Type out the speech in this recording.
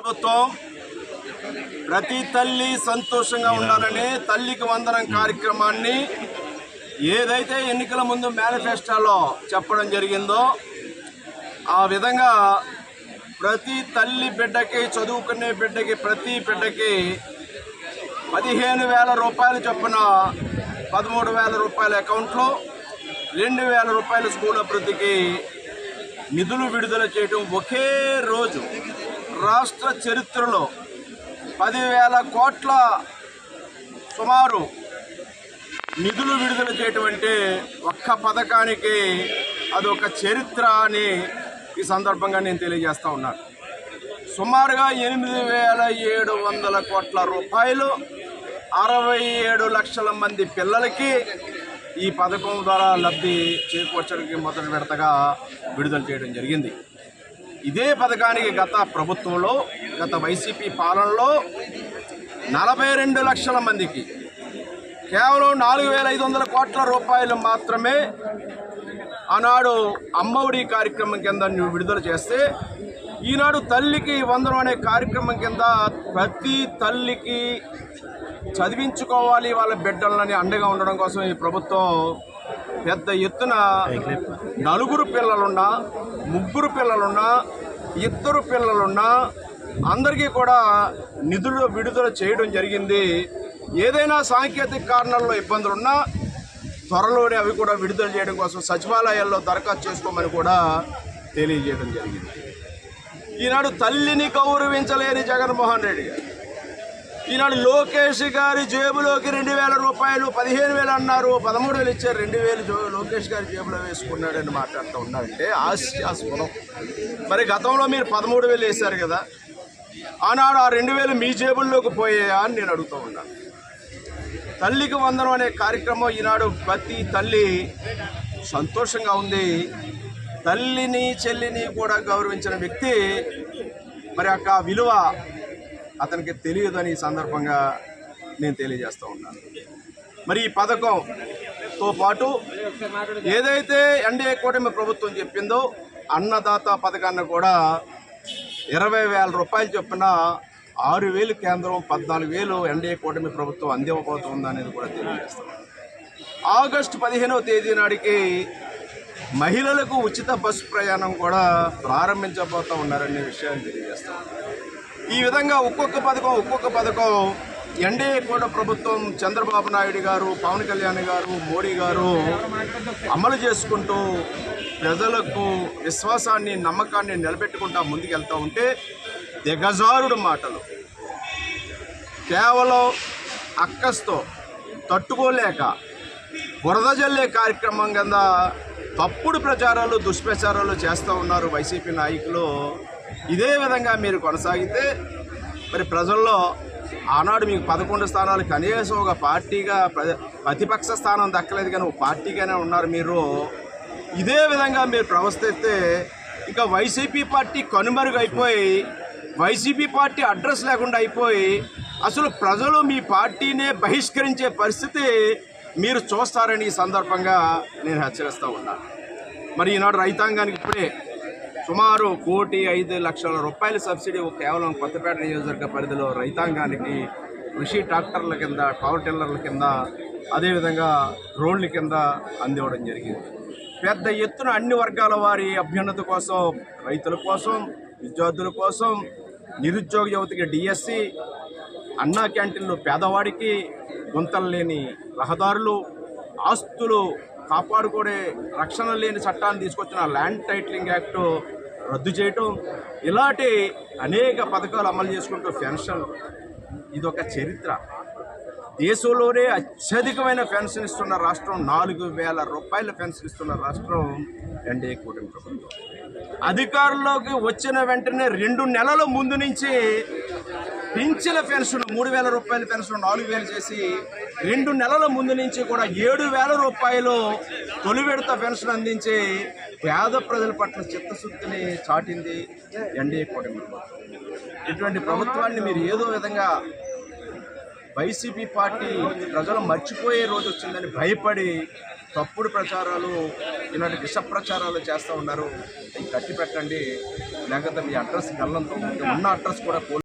ప్రభుత్వం ప్రతి తల్లి సంతోషంగా ఉండాలని తల్లికి వందనం కార్యక్రమాన్ని ఏదైతే ఎన్నికల ముందు మేనిఫెస్టోలో చెప్పడం జరిగిందో ఆ విధంగా ప్రతి తల్లి బిడ్డకి చదువుకునే బిడ్డకి ప్రతి బిడ్డకి పదిహేను వేల రూపాయలు చొప్పున పదమూడు వేల రూపాయల అకౌంట్లో రెండు వేల రూపాయల స్కూల్ అభివృద్ధికి నిధులు విడుదల చేయడం ఒకే రోజు రాష్ట్ర చరిత్రలో పదివేల కోట్ల సుమారు నిధులు విడుదల చేయటం అంటే ఒక్క పథకానికి అదొక చరిత్ర అని ఈ సందర్భంగా నేను తెలియజేస్తా ఉన్నాను సుమారుగా ఎనిమిది వేల ఏడు వందల కోట్ల రూపాయలు అరవై ఏడు లక్షల మంది పిల్లలకి ఈ పథకం ద్వారా లబ్ధి చేకూర్చడానికి మొదటి విడతగా విడుదల చేయడం జరిగింది. ఇదే పథకానికి గత ప్రభుత్వంలో గత వైసీపీ పాలనలో నలభై రెండు లక్షల మందికి కేవలం నాలుగు వేల ఐదు వందల కోట్ల రూపాయలు మాత్రమే ఆనాడు అమ్మఒడి కార్యక్రమం కింద నువ్వు విడుదల చేస్తే ఈనాడు తల్లికి వందనం అనే కార్యక్రమం కింద ప్రతి తల్లికి చదివించుకోవాలి వాళ్ళ బిడ్డలని అండగా ఉండడం కోసం ఈ ప్రభుత్వం పెద్ద ఎత్తున నలుగురు పిల్లలున్నా ముగ్గురు పిల్లలున్నా ఇద్దరు పిల్లలున్నా అందరికీ కూడా నిధులు విడుదల చేయడం జరిగింది. ఏదైనా సాంకేతిక కారణాల్లో ఇబ్బందులున్నా త్వరలోనే అవి కూడా విడుదల చేయడం కోసం సచివాలయాల్లో దరఖాస్తు చేసుకోమని కూడా తెలియజేయడం జరిగింది. ఈనాడు తల్లిని గౌరవించలేని జగన్మోహన్ రెడ్డి గారు. ఈనాడు లోకేష్ గారి జేబులోకి రెండు వేల రూపాయలు పదిహేను వేలు అన్నారు. పదమూడు వేలు ఇచ్చారు. రెండు వేలు లోకేష్ గారి జేబులో వేసుకున్నాడని మాట్లాడుతూ ఉన్నారంటే హాస్యాస్పదం మరి గతంలో మీరు పదమూడు వేలు వేశారు కదా. ఆనాడు ఆ రెండు వేలు మీ జేబుల్లోకి పోయాయా అని నేను అడుగుతూ ఉన్నాను తల్లికి వందనం అనే కార్యక్రమం ఈనాడు ప్రతి తల్లి సంతోషంగా ఉంది. తల్లిని చెల్లిని కూడా గౌరవించిన వ్యక్తి మరి యొక్క విలువ అతనికి తెలియదని ఈ సందర్భంగా నేను తెలియజేస్తూ ఉన్నాను. మరి ఈ పథకంతో పాటు ఏదైతే ఎన్డీఏ కూటమి ప్రభుత్వం చెప్పిందో అన్నదాత పథకాన్ని కూడా ఇరవై వేల రూపాయలు చొప్పున ఆరు వేలు కేంద్రం పద్నాలుగు వేలు ఎన్డీఏ కూటమి ప్రభుత్వం అందివ్వబోతుంది అనేది కూడా తెలియజేస్తాం ఆగస్టు పదిహేనవ తేదీ నాటికి మహిళలకు ఉచిత బస్సు ప్రయాణం కూడా ప్రారంభించబోతా ఉన్నారనే విషయాన్ని తెలియజేస్తాం ఈ విధంగా ఒక్కొక్క పథకం ఒక్కొక్క పథకం. ఎన్డీఏ కూడా ప్రభుత్వం చంద్రబాబు నాయుడు గారు పవన్ కళ్యాణ్ గారు మోడీ గారు అమలు చేసుకుంటూ ప్రజలకు విశ్వాసాన్ని నమ్మకాన్ని నిలబెట్టుకుంటా ముందుకెళ్తూ ఉంటే దిగజారుడు మాటలు. కేవలం అక్కస్తో తట్టుకోలేక బురద జల్లే కార్యక్రమం కింద తప్పుడు ప్రచారాలు దుష్ప్రచారాలు చేస్తూ ఉన్నారు వైసీపీ నాయకులు. ఇదే విధంగా మీరు కొనసాగితే మరి ప్రజల్లో ఆనాడు మీకు పదకొండు స్థానాలు కనీసం ఒక పార్టీగా ప్ర- ప్రతిపక్ష స్థానం దక్కలేదు కానీ ఒక పార్టీగానే ఉన్నారు మీరు. ఇదే విధంగా మీరు ప్రవర్తిస్తే ఇంకా వైసీపీ పార్టీ కనుమరుగైపోయి వైసీపీ పార్టీ అడ్రస్ లేకుండా అయిపోయి అసలు ప్రజలు మీ పార్టీనే బహిష్కరించే పరిస్థితి మీరు చూస్తారని ఈ సందర్భంగా నేను హెచ్చరిస్తూ ఉన్నాను మరి ఈనాడు రైతాంగానికి ఇప్పుడే సుమారు కోటి ఐదు లక్షల రూపాయల సబ్సిడీ కేవలం కొత్తపేట నియోజకవర్గ పరిధిలో రైతాంగానికి కృషి ట్రాక్టర్ల కింద పవర్ టిల్లర్ల కింద అదేవిధంగా రోడ్ల కింద అందివ్వడం జరిగింది. పెద్ద ఎత్తున అన్ని వర్గాల వారి అభ్యున్నతి కోసం రైతుల కోసం విద్యార్థుల కోసం నిరుద్యోగ యువతకి డిఎస్సి అన్నా క్యాంటీన్లు పేదవాడికి గుంతలు లేని రహదారులు ఆస్తులు కాపాడుకునే రక్షణ లేని చట్టాన్ని తీసుకొచ్చిన ల్యాండ్ టైటిలింగ్ యాక్టు రద్దు చేయటం ఇలాంటి అనేక పథకాలు అమలు చేసుకుంటూ పెన్షన్ ఇదొక చరిత్ర. దేశంలోనే అత్యధికమైన పెన్షన్ ఇస్తున్న రాష్ట్రం నాలుగు వేల రూపాయల పెన్షన్ ఇస్తున్న రాష్ట్రం ఎన్డీఏ కూటమి ప్రభుత్వం. అధికారంలోకి వచ్చిన వెంటనే రెండు నెలల ముందు నుంచి పింఛన పెన్షన్ మూడు వేల రూపాయల పెన్షన్ నాలుగు వేలు చేసి రెండు నెలల ముందు నుంచి కూడా ఏడు వేల రూపాయలు తొలి విడత పెన్షన్ అందించి పేద ప్రజల పట్ల చిత్తశుద్ధిని చాటింది ఎన్డీఏ కూటమి. ఇటువంటి ప్రభుత్వాన్ని మీరు ఏదో విధంగా వైసీపీ పార్టీ ప్రజలు మర్చిపోయే రోజు వచ్చిందని భయపడి తప్పుడు ప్రచారాలు ఇలాంటి విష ప్రచారాలు చేస్తూ ఉన్నారు. అవి కట్టి పెట్టండి. లేకపోతే మీ అడ్రస్ గల్లంతో ఉన్న అడ్రస్ కూడా